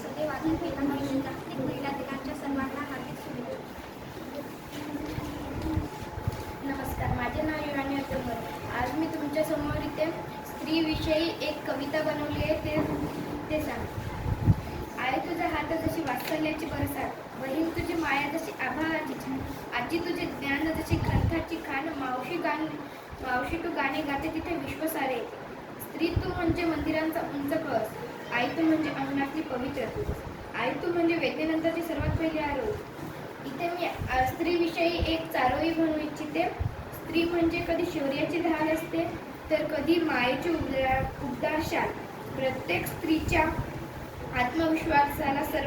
सदैव आनंद जागतिक महिला दिनाच्या सर्वांना हार्दिक शुभेच्छा. नमस्कार माझे नाव युवानी अजमर आज मी तुमच्यासमोर इथे स्त्रीविषयी एक कविता बनवली आहे ते ते सांग. आई तुझ्या हात जशी वात्सल्याची बरसात बहीण तुझी माया जशी आभाळाची आजी तुझे ज्ञान जशी ग्रंथाची खाण मावशी गाणी मावशी तू गाणे गाते तिथे विश्व सारे स्त्री तू म्हणजे मंदिरांचा उंच कळस. आई म्हणजे अंगणातली पवित्र. तू आई म्हणजे वेदनेनंतरची सर्वात पहिली आरोग्य इथे मी स्त्रीविषयी एक चारोळी म्हणू इच्छिते. स्त्री म्हणजे कधी शौर्याची धार असते तर कधी मायेचे उबदार उबदार प्रत्येक स्त्रीच्या आत्मविश्वासाला सर्वांचा